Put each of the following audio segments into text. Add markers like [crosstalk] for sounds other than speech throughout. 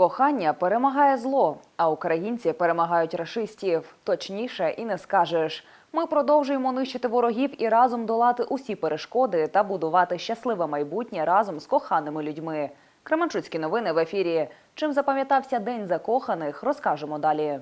Кохання перемагає зло, а українці перемагають рашистів. Точніше і не скажеш. Ми продовжуємо нищити ворогів і разом долати усі перешкоди та будувати щасливе майбутнє разом з коханими людьми. Кременчуцькі новини в ефірі. Чим запам'ятався День закоханих, розкажемо далі.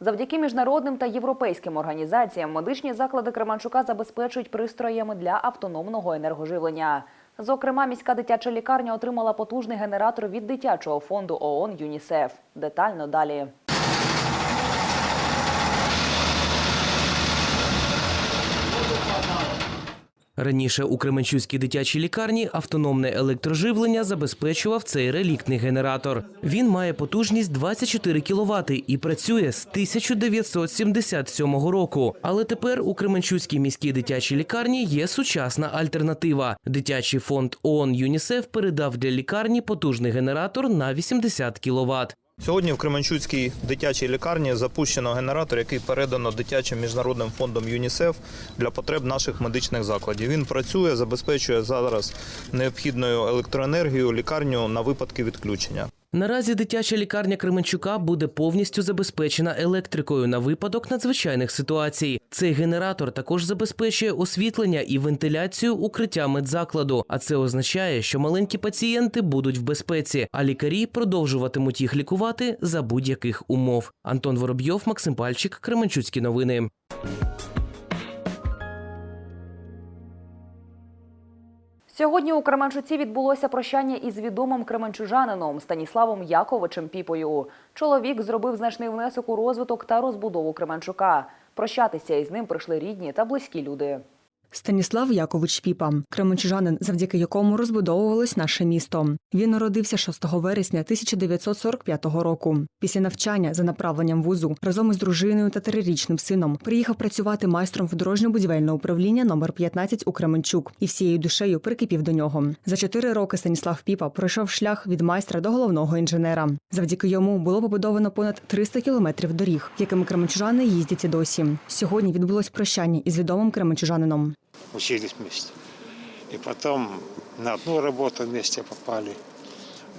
Завдяки міжнародним та європейським організаціям медичні заклади Кременчука забезпечують пристроями для автономного енергоживлення. Зокрема, міська дитяча лікарня отримала потужний генератор від дитячого фонду ООН ЮНІСЕФ. Детально далі. Раніше у Кременчуцькій дитячій лікарні автономне електроживлення забезпечував цей реліктний генератор. Він має потужність 24 кВт і працює з 1977 року. Але тепер у Кременчуцькій міській дитячій лікарні є сучасна альтернатива. Дитячий фонд ООН ЮНІСЕФ передав для лікарні потужний генератор на 80 кВт. Сьогодні в Кременчуцькій дитячій лікарні запущено генератор, який передано дитячим міжнародним фондом ЮНІСЕФ для потреб наших медичних закладів. Він працює, забезпечує зараз необхідною електроенергією лікарню на випадки відключення. Наразі дитяча лікарня Кременчука буде повністю забезпечена електрикою на випадок надзвичайних ситуацій. Цей генератор також забезпечує освітлення і вентиляцію укриття медзакладу. А це означає, що маленькі пацієнти будуть в безпеці, а лікарі продовжуватимуть їх лікувати за будь-яких умов. Антон Воробйов, Максим Пальчик, Кременчуцькі новини. Сьогодні у Кременчуці відбулося прощання із відомим кременчужанином Станіславом Яковичем Піпою. Чоловік зробив значний внесок у розвиток та розбудову Кременчука. Прощатися із ним прийшли рідні та близькі люди. Станіслав Якович Піпа, кременчужанин, завдяки якому розбудовувалось наше місто. Він народився 6 вересня 1945 року. Після навчання за направленням вузу разом із дружиною та трирічним сином приїхав працювати майстром в дорожньо-будівельного управління номер 15 у Кременчук і всією душею прикипів до нього. За чотири роки Станіслав Піпа пройшов шлях від майстра до головного інженера. Завдяки йому було побудовано понад 300 кілометрів доріг, якими кременчужани їздять досі. Сьогодні відбулось прощання із відомим кременчужанином. Учились вместе. И потом на одну работу вместе попали.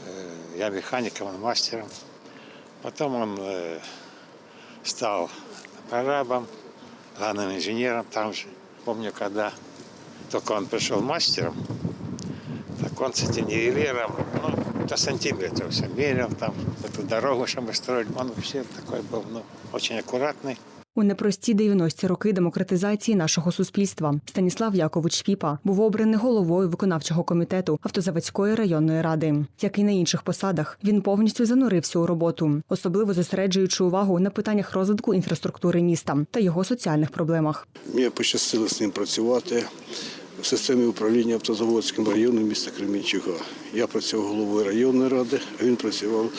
Э, Я механиком, он мастером. Потом он э, стал прорабом, главным инженером там же. Помню, когда только он пришел мастером, так он с этим нивелиром, ну, до сантиметра все мерил, там, эту дорогу, что мы строили. Он вообще такой был, ну, очень аккуратный. У непрості 90-ті роки демократизації нашого суспільства Станіслав Якович Піпа був обраний головою виконавчого комітету автозаводської районної ради. Як і на інших посадах, він повністю занурився у роботу, особливо зосереджуючи увагу на питаннях розвитку інфраструктури міста та його соціальних проблемах. Мені пощастило з ним працювати в системі управління автозаводським районом міста Кременчуга. Я працював головою районної ради, а він працював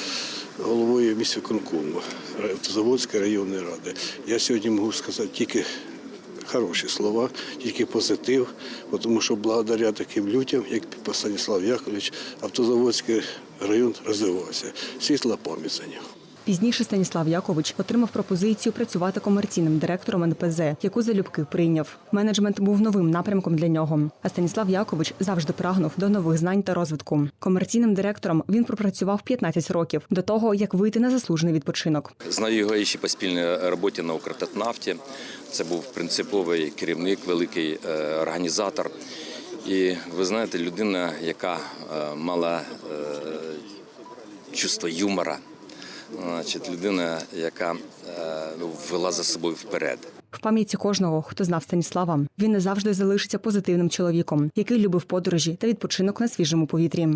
головою міськвиконкому автозаводської районної ради. Я сьогодні можу сказати тільки хороші слова, тільки позитив, тому що благодаря таким людям, як Станіслав Яковлевич, автозаводський район розвивався. Світла пам'ять за нього. Пізніше Станіслав Якович отримав пропозицію працювати комерційним директором НПЗ, яку залюбки прийняв. Менеджмент був новим напрямком для нього. А Станіслав Якович завжди прагнув до нових знань та розвитку. Комерційним директором він пропрацював 15 років до того, як вийти на заслужений відпочинок. Знаю його ще по спільній роботі на Укртатнафті. Це був принциповий керівник, великий е, організатор. І ви знаєте, людина, яка е, мала е, чувство юмора, значить, людина, яка е, ну, вела за собою вперед. В пам'яті кожного, хто знав Станіслава, він не завжди залишиться позитивним чоловіком, який любив подорожі та відпочинок на свіжому повітрі.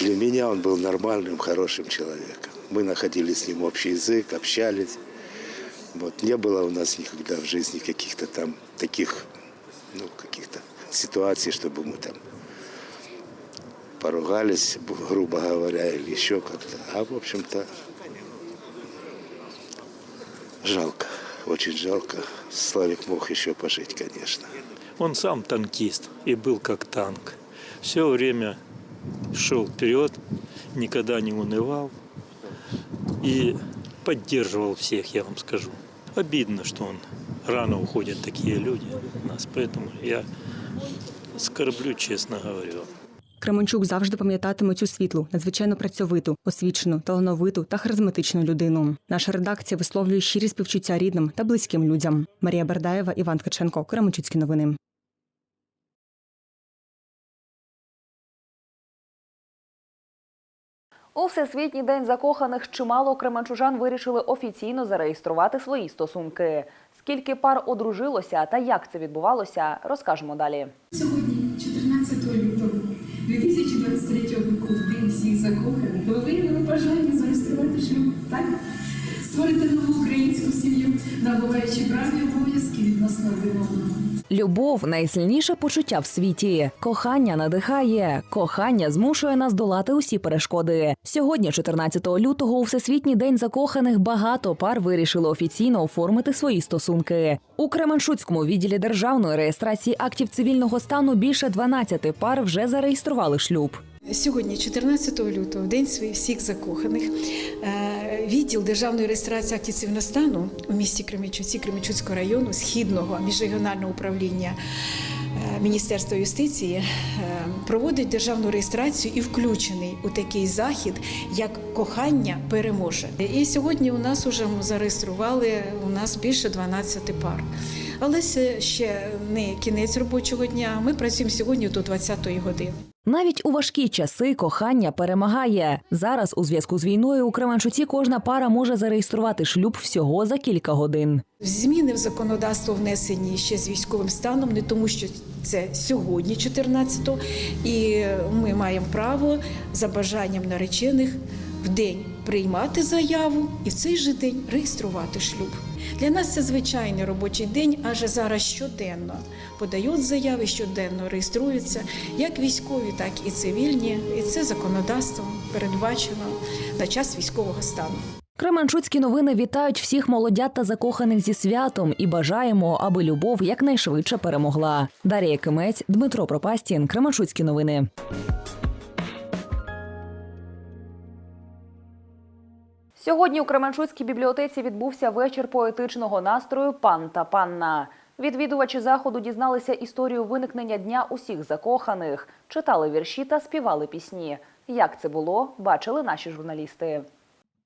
Для меня он был нормальным, хорошим человеком. Мы находили с ним общий язык, общались. Вот. Не было у нас никогда в жизни каких-то там таких, ну, каких-то ситуаций, чтобы мы там поругались, грубо говоря, или еще как-то. А в общем-то жалко, очень жалко. Славик мог еще пожить, конечно. Он сам танкист и был как танк. Все время шел вперед, никогда не унывал и поддерживал всех, я вам скажу. Обидно, что он рано уходят такие люди от нас, поэтому я скорблю, честно говорю. Кременчук завжди пам'ятатиме цю світлу, надзвичайно працьовиту, освічену, талановиту та харизматичну людину. Наша редакція висловлює щирі співчуття рідним та близьким людям. Марія Бердаєва, Іван Ткаченко, Кременчуцькі новини. У Всесвітній день закоханих чимало кременчужан вирішили офіційно зареєструвати свої стосунки. Скільки пар одружилося та як це відбувалося, розкажемо далі. Сьогодні, 14 лютого 2023 року, в день всіх закоханих, ви виявили бажання зареєструвати шлюб, так? Створити нову українську сім'ю, набуваючи праві обов'язки відносно один одного. Любов найсильніше почуття в світі. Кохання надихає. Кохання змушує нас долати усі перешкоди. Сьогодні, 14 лютого, у всесвітній день закоханих, багато пар вирішили офіційно оформити свої стосунки. У Кременчуцькому відділі державної реєстрації актів цивільного стану більше 12 пар вже зареєстрували шлюб. Сьогодні, 14 лютого, день своїх всіх закоханих, е, відділ державної реєстрації актів цивільного стану у місті Кременчуці, Кременчуцького району, східного міжрегіонального управління е, Міністерства юстиції е, проводить державну реєстрацію і включений у такий захід, як кохання переможе. І сьогодні у нас вже зареєстрували у нас більше 12 пар. Але це ще не кінець робочого дня. Ми працюємо сьогодні до 20-ї години. Навіть у важкі часи кохання перемагає. Зараз у зв'язку з війною у Кременчуці кожна пара може зареєструвати шлюб всього за кілька годин. Зміни в законодавство внесені ще з військовим станом, не тому, що це сьогодні, 14-го, і ми маємо право за бажанням наречених в день приймати заяву і в цей же день реєструвати шлюб. Для нас це звичайний робочий день, адже зараз щоденно подають заяви, щоденно реєструються як військові, так і цивільні. І це законодавством передбачено на час військового стану. Кременчуцькі новини вітають всіх молодят та закоханих зі святом і бажаємо, аби любов якнайшвидше перемогла. Дар'я Кимець, Дмитро Пропастін, Кременчуцькі новини. Сьогодні у Кременчуцькій бібліотеці відбувся вечір поетичного настрою Пан та панна. Відвідувачі заходу дізналися історію виникнення дня усіх закоханих, читали вірші та співали пісні. Як це було, бачили наші журналісти.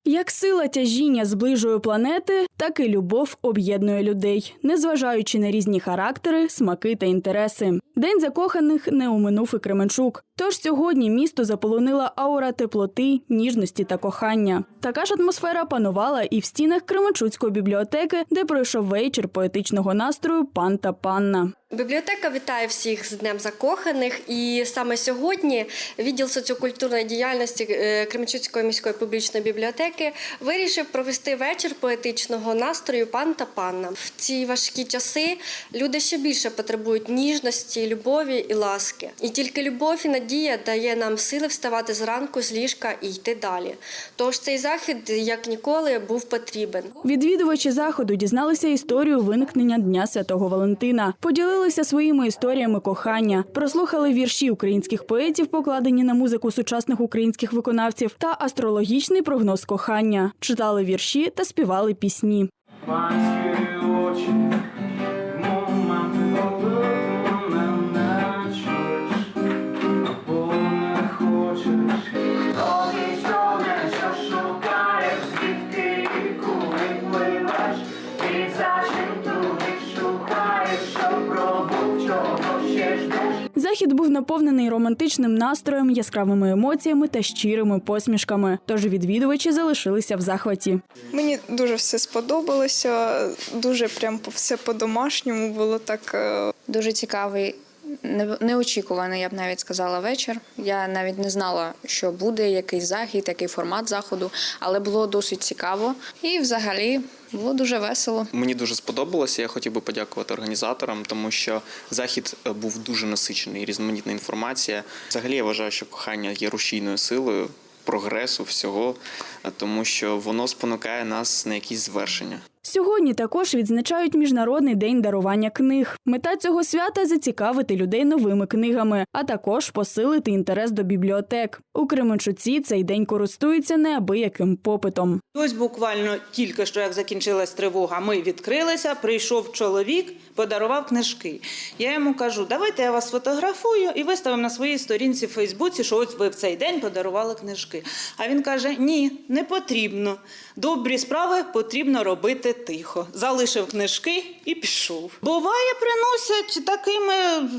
Як сила тяжіння зближує планети, так і любов об'єднує людей, незважаючи на різні характери, смаки та інтереси. День закоханих не оминув і Кременчук. Тож сьогодні місто заполонила аура теплоти, ніжності та кохання. Така ж атмосфера панувала і в стінах Кременчуцької бібліотеки, де пройшов вечір поетичного настрою пан та панна. Бібліотека вітає всіх з Днем закоханих, і саме сьогодні відділ соціокультурної діяльності е, Кременчуцької міської публічної бібліотеки вирішив провести вечір поетичного настрою пан та панна. В ці важкі часи люди ще більше потребують ніжності, любові і ласки. І тільки любов і надія дає нам сили вставати зранку з ліжка і йти далі. Тож цей захід, як ніколи, був потрібен. Відвідувачі заходу дізналися історію виникнення Дня Святого Валентина, поділилися своїми історіями кохання, прослухали вірші українських поетів, покладені на музику сучасних українських виконавців, та астрологічний прогноз кохання, читали вірші та співали пісні. Панські очі, Захід був наповнений романтичним настроєм, яскравими емоціями та щирими посмішками. Тож відвідувачі залишилися в захваті. Мені дуже все сподобалося, дуже прям все по-домашньому було так. е, Дуже цікавий, неочікуваний, я б навіть сказала, вечір. Я навіть не знала, що буде, який захід, який формат заходу, але було досить цікаво і взагалі було дуже весело. Мені дуже сподобалося. Я хотів би подякувати організаторам, тому що захід е, був дуже насичений, різноманітна інформація. Взагалі я вважаю, що кохання є рушійною силою прогресу всього, е, тому що воно спонукає нас на якісь звершення. Сьогодні також відзначають Міжнародний день дарування книг. Мета цього свята зацікавити людей новими книгами, а також посилити інтерес до бібліотек. У Кременчуці цей день користується неабияким попитом. Ось буквально тільки що як закінчилась тривога, ми відкрилися. Прийшов чоловік, подарував книжки. Я йому кажу, давайте я вас сфотографую і виставимо на своїй сторінці в Фейсбуці, що ось ви в цей день подарували книжки. А він каже: Ні, не потрібно. Добрі справи потрібно робити тихо. Залишив книжки і пішов. Буває, приносять такими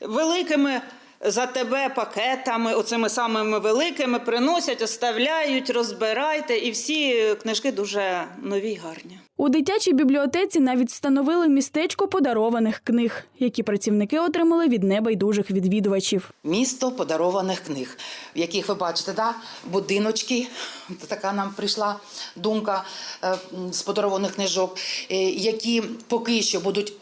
великими. За тебе пакетами, оцими самими великими, приносять, оставляють, розбирайте, і всі книжки дуже нові й гарні. У дитячій бібліотеці навіть встановили містечко подарованих книг, які працівники отримали від небайдужих відвідувачів. Місто подарованих книг, в яких ви бачите, да? будиночки. Така нам прийшла думка е, з подарованих книжок, е, які поки що будуть.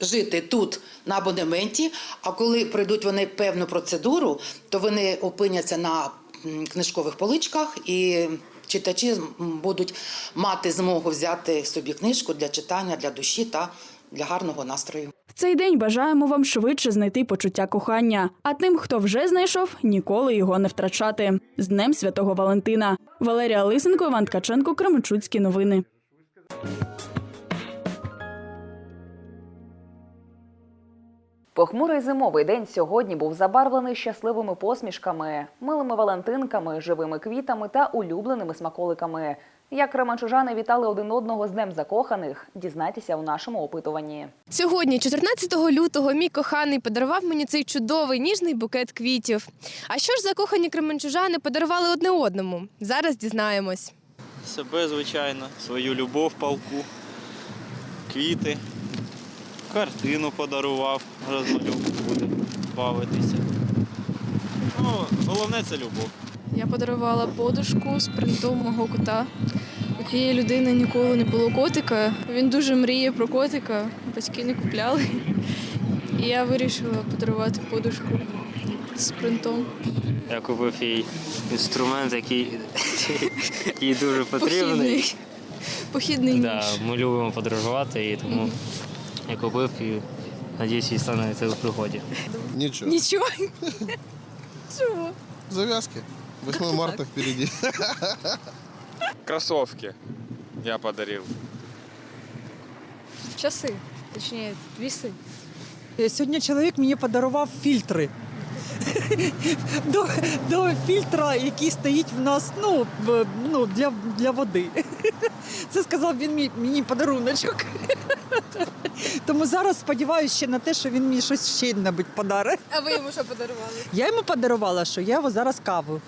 Жити тут на абонементі, а коли пройдуть вони певну процедуру, то вони опиняться на книжкових поличках і читачі будуть мати змогу взяти собі книжку для читання, для душі та для гарного настрою. В цей день бажаємо вам швидше знайти почуття кохання. А тим, хто вже знайшов, ніколи його не втрачати. З Днем Святого Валентина. Валерія Лисенко, Іван Ткаченко, Кременчуцькі новини. Похмурий зимовий день сьогодні був забарвлений щасливими посмішками, милими валентинками, живими квітами та улюбленими смаколиками. Як кременчужани вітали один одного з Днем закоханих, дізнайтеся у нашому опитуванні. Сьогодні, 14 лютого, мій коханий подарував мені цей чудовий ніжний букет квітів. А що ж закохані кременчужани подарували одне одному? Зараз дізнаємось. Себе, звичайно, свою любов палку, квіти, картину подарував, розмалював, буде бавитися. Ну, головне це любов. Я подарувала подушку з принтом мого кота. У цієї людини ніколи не було котика. Він дуже мріє про котика, батьки не купляли. І я вирішила подарувати подушку з принтом. Я купив їй інструмент, який їй дуже потрібний. Похідний. Похідний Да, ми любимо подорожувати, і тому я купив і надіюсь, їй стане це у пригоді. Ничего. Нічого. [laughs] Чого? Завязки. 8 марта впереди. Кроссовки я подарил. Часи, точніше, віси. Сьогодні чоловік мені подарував фільтри. До, до фільтра, який стоїть в нас ну, ну, для, для води. Це сказав він мій- мені подаруночок. Тому зараз сподіваюся ще на те, що він мені щось ще небудь подарить. А ви йому що подарували? Я йому подарувала, що я його зараз каву.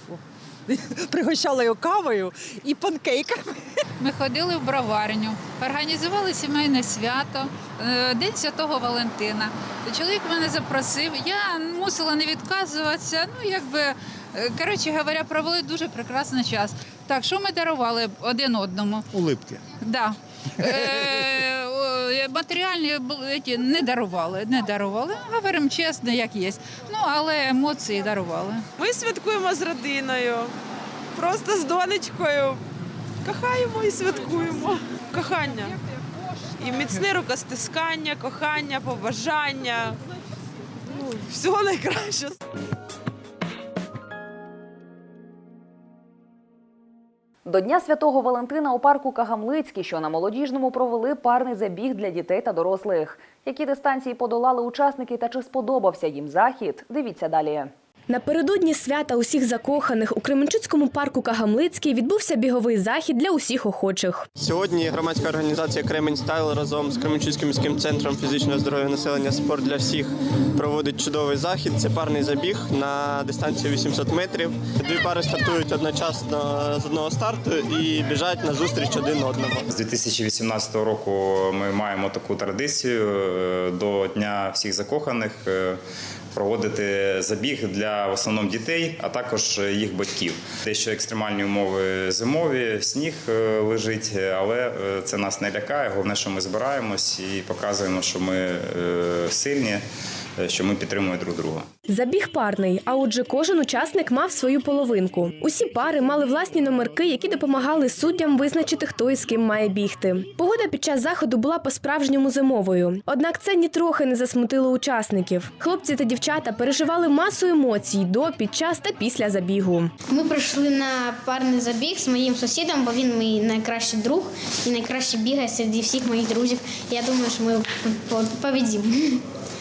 [laughs] Пригощала його кавою і панкейками. Ми ходили в броварню, організували сімейне свято, е, День Святого Валентина. Чоловік мене запросив, я мусила не відказуватися. Ну, якби, е, коротше говоря, провели дуже прекрасний час. Так, що ми дарували один одному? Улыбки. Да. Е, матеріальні ті не дарували, не дарували. Говоримо чесно, як є. Ну, але емоції дарували. Ми святкуємо з родиною, просто з донечкою. Кохаємо і святкуємо. Кохання. І міцне рукостискання, кохання, побажання. Ну, всього найкращого. До Дня Святого Валентина у парку Кагамлицький, що на молодіжному, провели парний забіг для дітей та дорослих. Які дистанції подолали учасники та чи сподобався їм захід? Дивіться далі. Напередодні свята усіх закоханих у Кременчуцькому парку Кагамлицький відбувся біговий захід для усіх охочих. Сьогодні громадська організація Кремень Стайл разом з Кременчуцьким міським центром фізичного здоров'я населення спорт для всіх проводить чудовий захід. Це парний забіг на дистанцію 800 метрів. Дві пари стартують одночасно з одного старту і біжать на зустріч один одному. З 2018 року ми маємо таку традицію е, до Дня всіх закоханих е, проводити забіг для в основному дітей, а також їх батьків. Дещо екстремальні умови зимові, сніг е, лежить, але е, це нас не лякає. Головне, що ми збираємось і показуємо, що ми е, сильні, е, що ми підтримуємо друг друга. Забіг парний, а отже, кожен учасник мав свою половинку. Усі пари мали власні номерки, які допомагали суддям визначити, хто із ким має бігти. Погода під час заходу була по-справжньому зимовою. Однак це нітрохи не засмутило учасників. Хлопці та дівчата переживали масу емоцій до, під час та після забігу. Ми прийшли на парний забіг з моїм сусідом, бо він мій найкращий друг і найкраще бігає серед всіх моїх друзів. Я думаю, що ми победимо.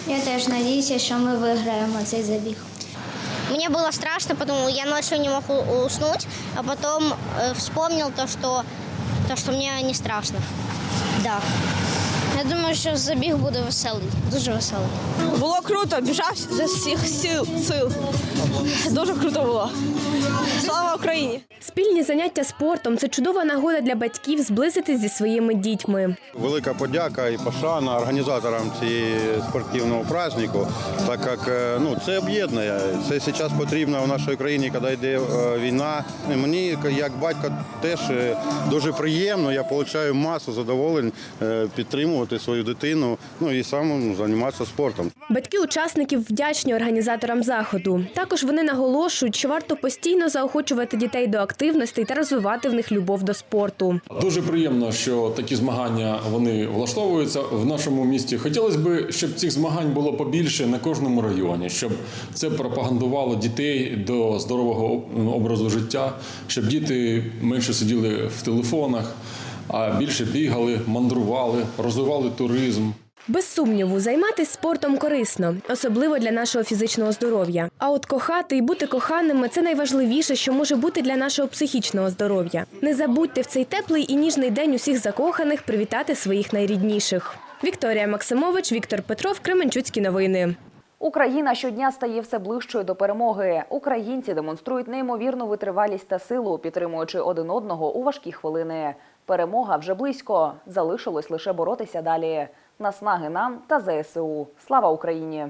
Я теж надіюся, що ми виграємо цей забіг. Мне было страшно, потому я ночью не мог уснуть, а потом э, вспомнил то что, то, что мне не страшно. Да. Я думаю, що забіг буде веселий, дуже веселий. Було круто, біжав з всіх сил. сил. Дуже круто було. Слава Україні! Спільні заняття спортом це чудова нагода для батьків зблизитись зі своїми дітьми. Велика подяка і пошана організаторам цього спортивного празднику, так як е, ну, це об'єднує. Це зараз потрібно в нашій країні, коли йде е, війна. І Мені, як батько, теж е, дуже приємно. Я отримую масу задоволень е, підтримувати свою дитину, ну і сам займатися спортом. Батьки учасників вдячні організаторам заходу. Також вони наголошують, що варто постійно заохочувати дітей до активностей та розвивати в них любов до спорту. Дуже приємно, що такі змагання вони влаштовуються в нашому місті. Хотілося б, щоб цих змагань було побільше на кожному районі, щоб це пропагандувало дітей до здорового образу життя, щоб діти менше сиділи в телефонах, а більше бігали, мандрували, розвивали туризм. Без сумніву, займатися спортом корисно, особливо для нашого фізичного здоров'я. А от кохати і бути коханими це найважливіше, що може бути для нашого психічного здоров'я. Не забудьте в цей теплий і ніжний день усіх закоханих привітати своїх найрідніших. Вікторія Максимович, Віктор Петров, Кременчуцькі новини. Україна щодня стає все ближчою до перемоги. Українці демонструють неймовірну витривалість та силу, підтримуючи один одного у важкі хвилини. Перемога вже близько. Залишилось лише боротися далі. Наснаги нам та ЗСУ. Слава Україні!